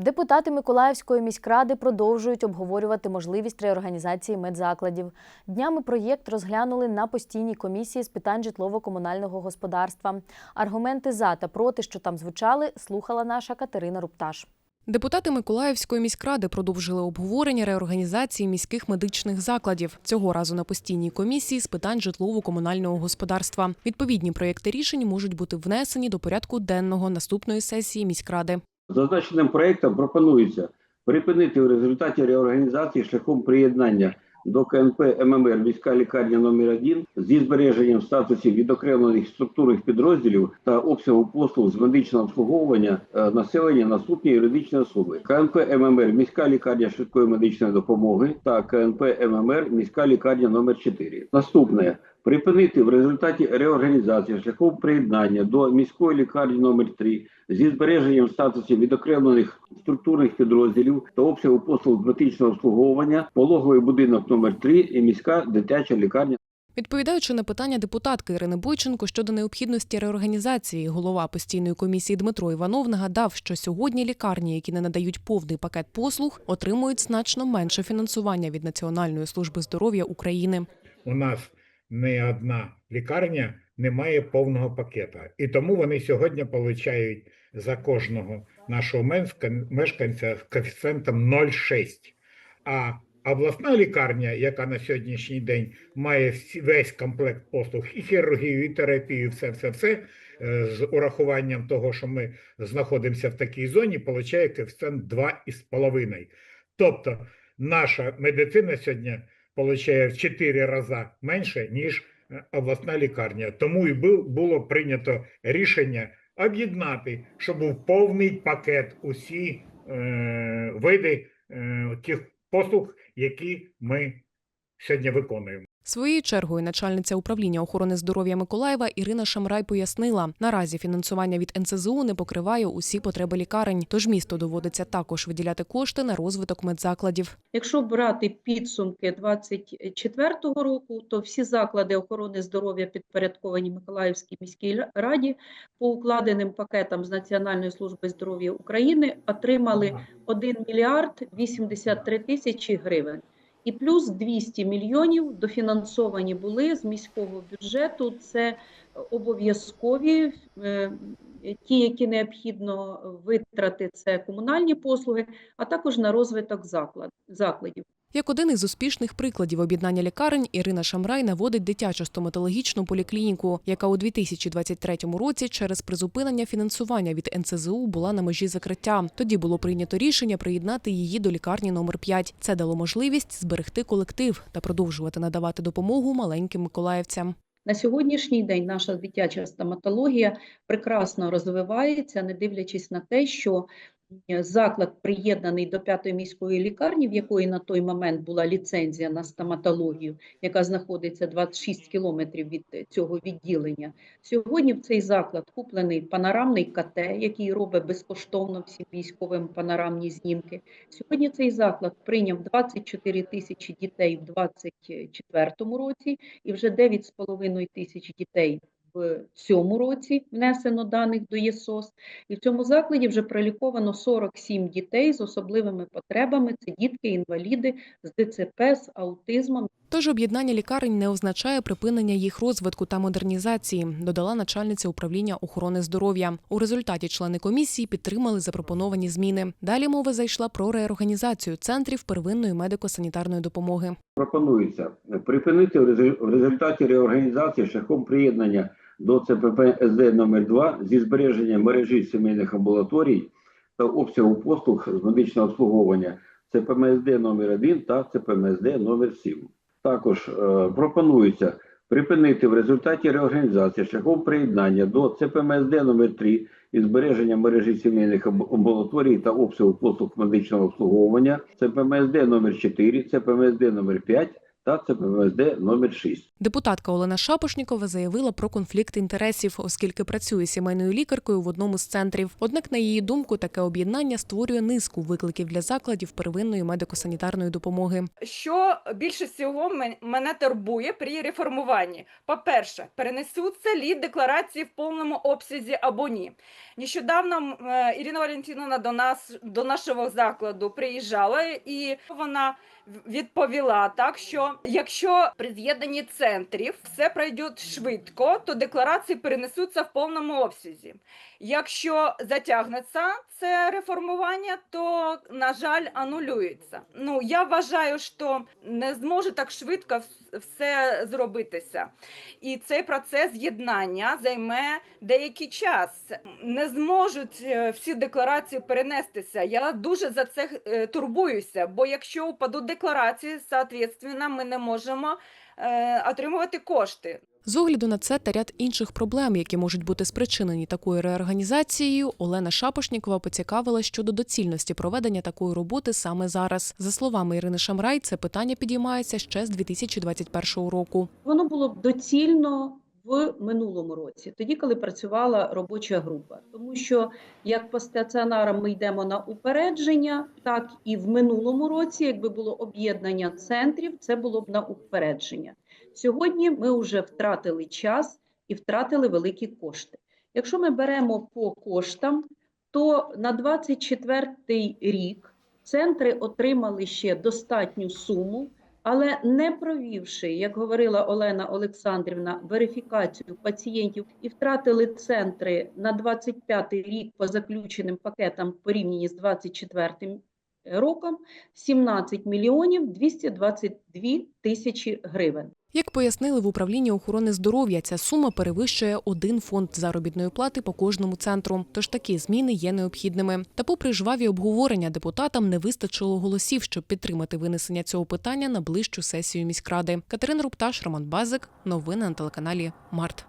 Депутати Миколаївської міськради продовжують обговорювати можливість реорганізації медзакладів. Днями проєкт розглянули на постійній комісії з питань житлово-комунального господарства. Аргументи за та проти, що там звучали, слухала наша Катерина Рупташ. Депутати Миколаївської міськради продовжили обговорення реорганізації міських медичних закладів цього разу на постійній комісії з питань житлово-комунального господарства. Відповідні проєкти рішень можуть бути внесені до порядку денного наступної сесії міськради. Зазначеним проектом пропонується припинити в результаті реорганізації шляхом приєднання до КНП ММР міська лікарня номер 1 зі збереженням статусів відокремлених структурних підрозділів та обсягу послуг з медичного обслуговування е, населення наступні юридичні особи. КНП ММР міська лікарня швидкої медичної допомоги та КНП ММР міська лікарня номер 4 Наступне припинити в результаті реорганізації шляхом приєднання до міської лікарні номер 3 зі збереженням статусів відокремлених структурних підрозділів та обсягу послуг з медичного обслуговування, пологовий будинок номер 3 і міська дитяча лікарня. Відповідаючи на питання депутатки Ірини Бойченко щодо необхідності реорганізації, голова постійної комісії Дмитро Іванов нагадав, що сьогодні лікарні, які не надають повний пакет послуг, отримують значно менше фінансування від Національної служби здоров'я України. у нас не одна лікарня не має повного пакета. І тому вони сьогодні получають за кожного нашого мешканця з коефіцієнтом 0,6. А обласна лікарня, яка на сьогоднішній день має весь комплект послуг, і хірургію, і терапію, все, все, все, е, з урахуванням того, що ми знаходимося в такій зоні, получає коефіцієнт 2,5. Тобто наша медицина сьогодні получає в 4 рази менше, ніж обласна лікарня. Тому і бу- було прийнято рішення об'єднати, щоб був повний пакет усі е, види е, тих послуг, які ми сьогодні виконуємо. Своєю чергою начальниця управління охорони здоров'я Миколаєва Ірина Шамрай пояснила, наразі фінансування від НСЗУ не покриває усі потреби лікарень, тож місто доводиться також виділяти кошти на розвиток медзакладів. Якщо брати підсумки 2024 року, то всі заклади охорони здоров'я підпорядковані Миколаївській міській раді по укладеним пакетам з Національної служби здоров'я України отримали 1 мільярд 83 тисячі гривень. І плюс 200 мільйонів дофінансовані були з міського бюджету. Це обов'язкові е, ті, які необхідно витрати, це комунальні послуги, а також на розвиток закладів. Як один із успішних прикладів об'єднання лікарень, Ірина Шамрай наводить дитячу стоматологічну поліклініку, яка у 2023 році через призупинення фінансування від НСЗУ була на межі закриття. Тоді було прийнято рішення приєднати її до лікарні номер 5 Це дало можливість зберегти колектив та продовжувати надавати допомогу маленьким миколаївцям. На сьогоднішній день наша дитяча стоматологія прекрасно розвивається, не дивлячись на те, що заклад приєднаний до п'ятої міської лікарні, в якої на той момент була ліцензія на стоматологію, яка знаходиться 26 кілометрів від цього відділення. Сьогодні в цей заклад куплений панорамний КТ, який робить безкоштовно всім військовим панорамні знімки. Сьогодні цей заклад прийняв 24 тисячі дітей в 2024 році і вже 9,5 тисяч дітей в цьому році внесено даних до ЄСОС. І в цьому закладі вже проліковано 47 дітей з особливими потребами. Це дітки-інваліди з ДЦП, з аутизмом. Тож об'єднання лікарень не означає припинення їх розвитку та модернізації, додала начальниця управління охорони здоров'я. У результаті члени комісії підтримали запропоновані зміни. Далі мова зайшла про реорганізацію центрів первинної медико-санітарної допомоги. Пропонується припинити в результаті реорганізації шляхом приєднання до ЦПП СД номер 2 зі збереженням мережі сімейних амбулаторій та обсягу послуг з медичного обслуговування ЦПМСД номер 1 та ЦПМСД номер 7. Також е, пропонується припинити в результаті реорганізації шляхом приєднання до ЦПМСД номер 3 із збереження мережі сімейних амбулаторій та обсягу послуг медичного обслуговування ЦПМСД номер 4, ЦПМСД номер 5 та ЦПВСД номер 6. Депутатка Олена Шапошнікова заявила про конфлікт інтересів, оскільки працює сімейною лікаркою в одному з центрів. Однак, на її думку, таке об'єднання створює низку викликів для закладів первинної медико-санітарної допомоги. Що більше всього мене турбує при реформуванні? По-перше, перенесуться лі декларації в повному обсязі або ні. Нещодавно е, Ірина Валентиновна до нас до нашого закладу приїжджала, і вона відповіла так, що якщо при з'єднанні центрів все пройде швидко, то декларації перенесуться в повному обсязі. Якщо затягнеться це реформування, то на жаль анулюється. Ну я вважаю, що не зможе так швидко все зробитися, і цей процес єднання займе деякий час. Не зможуть е, всі декларації перенестися. Я дуже за це е, турбуюся, бо якщо упадуть декларації, соответственно, ми не можемо е, отримувати кошти. З огляду на це та ряд інших проблем, які можуть бути спричинені такою реорганізацією, Олена Шапошнікова поцікавила щодо доцільності проведення такої роботи саме зараз. За словами Ірини Шамрай, це питання підіймається ще з 2021 року. Воно було б доцільно в минулому році, тоді, коли працювала робоча група. Тому що як по стаціонарам ми йдемо на упередження, так і в минулому році, якби було об'єднання центрів, це було б на упередження. Сьогодні ми вже втратили час і втратили великі кошти. Якщо ми беремо по коштам, то на 24 рік центри отримали ще достатню суму але не провівши, як говорила Олена Олександрівна, верифікацію пацієнтів і втратили центри на 25 рік по заключеним пакетам в порівнянні з 24 роком 17 мільйонів 222 тисячі гривень. Як пояснили в управлінні охорони здоров'я, ця сума перевищує один фонд заробітної плати по кожному центру. Тож такі зміни є необхідними. Та, попри жваві обговорення, депутатам не вистачило голосів, щоб підтримати винесення цього питання на ближчу сесію міськради. Катерина Рупташ, Роман Базик. Новини на телеканалі Март.